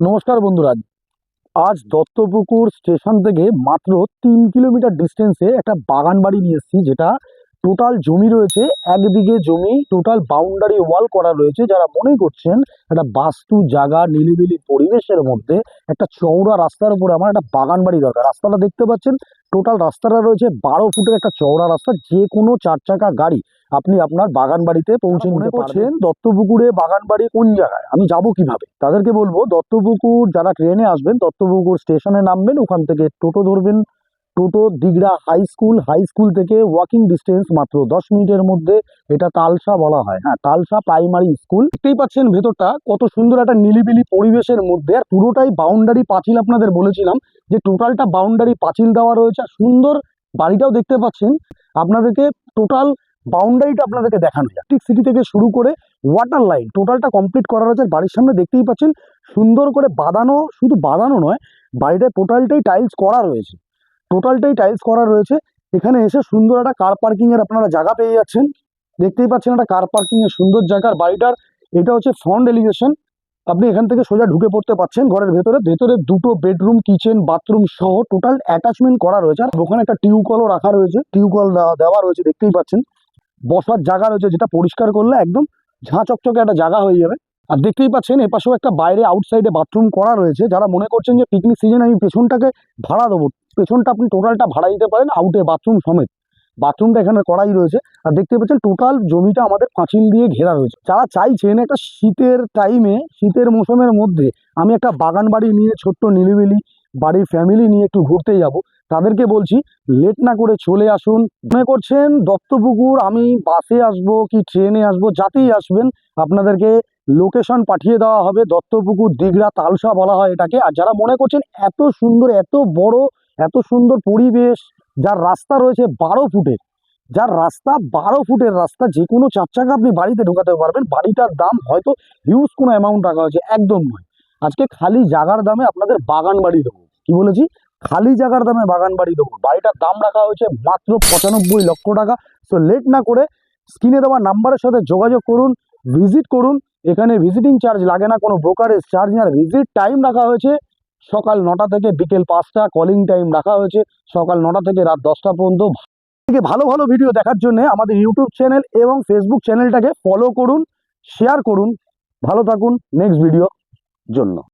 নমস্কার বন্ধুরা। আজ দত্তপুকুর স্টেশন থেকে মাত্র তিন কিলোমিটার ডিস্টেন্সে একটা বাগান বাড়ি নিয়ে এসেছি, যেটা টোটাল জমি রয়েছে এক বিঘে জমি টোটাল বাউন্ডারি ওয়াল করা রয়েছে যারা মনে করছেন একটা বাস্তু জায়গা নিলিবিলি পরিবেশের মধ্যে একটা চওড়া রাস্তার উপরে আমার একটা বাগান বাড়ি দরকার। রাস্তাটা দেখতে পাচ্ছেন টোটাল রাস্তাটা রয়েছে বারো ফুটের একটা চওড়া রাস্তা যে কোনো চার চাকা গাড়ি আপনি আপনার বাগান বাড়িতে পৌঁছে মনে নিতে পারছেন দত্তপুকুরে বাগান বাড়ি কোন জায়গায়? আমি যাব কীভাবে? তাদেরকে বলব দত্তপুকুর যারা ট্রেনে আসবেন দত্তপুকুর স্টেশনে নামবেন ওখান থেকে টোটো ধরবেন টোটো Digra high school high school থেকে ওয়াকিং ডিস্টেন্স মাত্র দশ মিনিটের মধ্যে এটা তালসা বলা হয়। হ্যাঁ তালসা প্রাইমারি স্কুল দেখতেই পাচ্ছেন ভেতরটা, কত সুন্দর একটা নিলিবিলি পরিবেশের মধ্যে। আর পুরোটাই বাউন্ডারি পাঁচিল আপনাদের বলেছিলাম যে টোটালটা বাউন্ডারি পাঁচিল দেওয়া রয়েছে। আর সুন্দর বাড়িটাও দেখতে পাচ্ছেন। আপনাদেরকে টোটাল বাউন্ডারিটা আপনাদেরকে দেখানো যায় ঠিক সিটি থেকে শুরু করে ওয়াটার লাইন টোটালটা কমপ্লিট করা রয়েছে। বাড়ির সামনে দেখতেই পাচ্ছেন সুন্দর করে বাঁধানো, শুধু বাঁধানো নয় বাড়িটা টোটালটাই টাইলস করা রয়েছে। টোটালটাই টাইলস করা রয়েছে। এখানে এসে সুন্দর একটা কার পার্কিং এর আপনারা জায়গা পেয়ে যাচ্ছেন। দেখতেই পাচ্ছেন একটা কার পার্কিং এর সুন্দর জায়গা। বাড়িটার এটা হচ্ছে ফ্রন্ট এলিভেশন আপনি এখান থেকে সোজা ঢুকে পড়তে পারছেন ঘরের ভেতরে। ভেতরে দুটো বেডরুম কিচেন বাথরুম সহ টোটাল অ্যাটাচমেন্ট করা রয়েছে। আর ওখানে একটা টিউবকলও রাখা রয়েছে। টিউবকল দেওয়া রয়েছে, দেখতেই পাচ্ছেন। বসার জায়গা রয়েছে যেটা পরিষ্কার করলে একদম ঝাঁ চকচকে একটা জায়গা হয়ে যাবে। আর দেখতেই পাচ্ছেন এপাশেও একটা বাইরে আউটসাইডে বাথরুম করা রয়েছে, যারা মনে করছেন যে পিকনিক সিজনে আমি পেছনটাকে ভাড়া দেবো। পেছনটা আপনি টোটালটা ভাড়া দিতে পারেন আউটে বাথরুম সমেত। বাথরুমটা এখানে করাই রয়েছে। আর দেখতে পাচ্ছেন টোটাল জমিটা আমাদের পাঁচিল দিয়ে ঘেরা রয়েছে। যারা চাইছেন একটা শীতের টাইমে শীতের মৌসুমের মধ্যে আমি একটা বাগান বাড়ি নিয়ে, ছোট্ট নিলিবিলি বাড়ির ফ্যামিলি নিয়ে একটু ঘুরতে যাব। তাদেরকে বলছি লেট না করে চলে আসুন। মনে করছেন দত্তপুকুর, আমি বাসে আসব কি ট্রেনে আসব, যাতেই আসবেন। আপনাদেরকে লোকেশন পাঠিয়ে দেওয়া হবে। দত্তপুকুর দিঘড়া তালসা বলা হয় এটাকে। আর যারা মনে করছেন এত সুন্দর, এত বড়, এত সুন্দর পরিবেশ, যার রাস্তা রয়েছে বারো ফুটের, যার রাস্তা বারো ফুটের রাস্তা, যে কোনো চার চাকা আপনি বাড়িতে ঢোকাতে পারবেন। বাড়িটার দাম হয়তো হিউজ কোনো অ্যামাউন্ট রাখা হয়েছে, একদম নয়। আজকে খালি জায়গার দামে আপনাদের বাগান বাড়ি দেবো। কি বলেছি? খালি জায়গার দামে বাগান বাড়ি দেবো। বাড়িটার দাম রাখা হয়েছে মাত্র পঁচানব্বই লক্ষ টাকা। সো লেট না করে স্ক্রিনে দেওয়া নাম্বারের সাথে যোগাযোগ করুন। ভিজিট করুন। এখানে ভিজিটিং চার্জ লাগে না, কোনো ব্রোকারেজ চার্জ না। ভিজিট টাইম রাখা হয়েছে সকাল নটা থেকে বিকেল পাঁচটা কলিং টাইম রাখা হয়েছে সকাল নটা থেকে রাত দশটা পর্যন্ত। থেকে ভালো ভালো ভিডিও দেখার জন্য আমাদের ইউটিউব চ্যানেল এবং ফেসবুক চ্যানেলটাকে ফলো করুন শেয়ার করুন। ভালো থাকুন নেক্সট ভিডিও জন্য।